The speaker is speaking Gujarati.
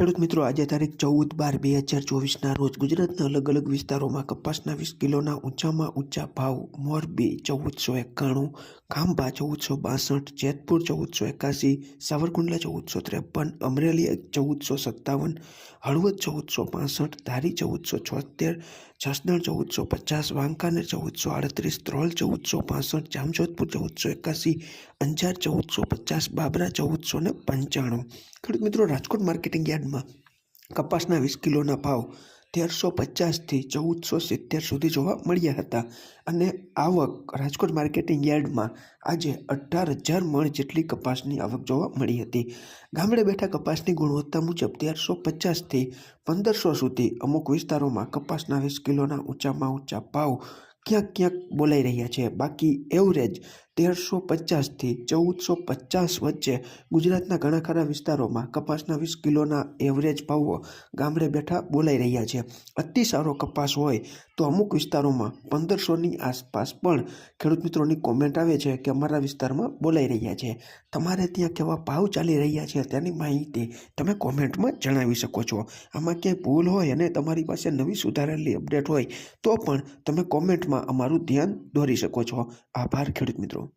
ખેડૂત મિત્રો, આજે તારીખ ચૌદ બાર બે હજાર ચોવીસના રોજ ગુજરાતના અલગ અલગ વિસ્તારોમાં કપાસના વીસ કિલોના ઊંચામાં ઊંચા ભાવ મોરબી ચૌદસો એકાણું, ખાંભા ચૌદસો બાસઠ, જેતપુર ચૌદસો એકાસી સાવરકુંડલા ચૌદસો ત્રેપન, અમરેલી ચૌદસો સત્તાવન, હળવદ ચૌદસો પાસઠ, ધારી ચૌદસો છોતેર, જસદણ ચૌદસો પચાસ, વાંકાનેર ચૌદસો આડત્રીસ ત્રોલ ચૌદસો પાસઠ, જામજોધપુર ચૌદસો એકાસી અંજાર ચૌદસો પચાસ, બાબરા ચૌદસો ને પંચાણું. ખેડૂત મિત્રો, રાજકોટ માર્કેટિંગ યાર્ડમાં કપાસના વીસ કિલોના ભાવ તેરસો પચાસથી ચૌદસો સિત્તેર સુધી જોવા મળ્યા હતા અને આવક રાજકોટ માર્કેટિંગ યાર્ડમાં આજે અઢાર હજાર મણ જેટલી કપાસની આવક જોવા મળી હતી. ગામડે બેઠા કપાસની ગુણવત્તા મુજબ તેરસો પચાસથી પંદરસો સુધી અમુક વિસ્તારોમાં કપાસના વીસ કિલોના ઊંચામાં ઊંચા ભાવ ક્યાંક ક્યાંક બોલાઈ રહ્યા છે. બાકી એવરેજ તેરસો પચાસથી ચૌદસો પચાસ વચ્ચે ગુજરાતના ઘણા ખરા વિસ્તારોમાં કપાસના વીસ કિલોના એવરેજ ભાવો ગામડે બેઠા બોલાઈ રહ્યા છે. અતિ સારો કપાસ હોય તો અમુક વિસ્તારોમાં પંદરસોની આસપાસ પણ ખેડૂત મિત્રોની કોમેન્ટ આવે છે કે અમારા વિસ્તારમાં બોલાઈ રહ્યા છે. તમારે ત્યાં કેવા ભાવ ચાલી રહ્યા છે તેની માહિતી તમે કોમેન્ટમાં જણાવી શકો છો. આમાં ક્યાંય ભૂલ હોય અને તમારી પાસે નવી સુધારેલી અપડેટ હોય તો પણ તમે કોમેન્ટમાં અમારું ધ્યાન દોરી શકો છો. આભાર ખેડૂત મિત્રો.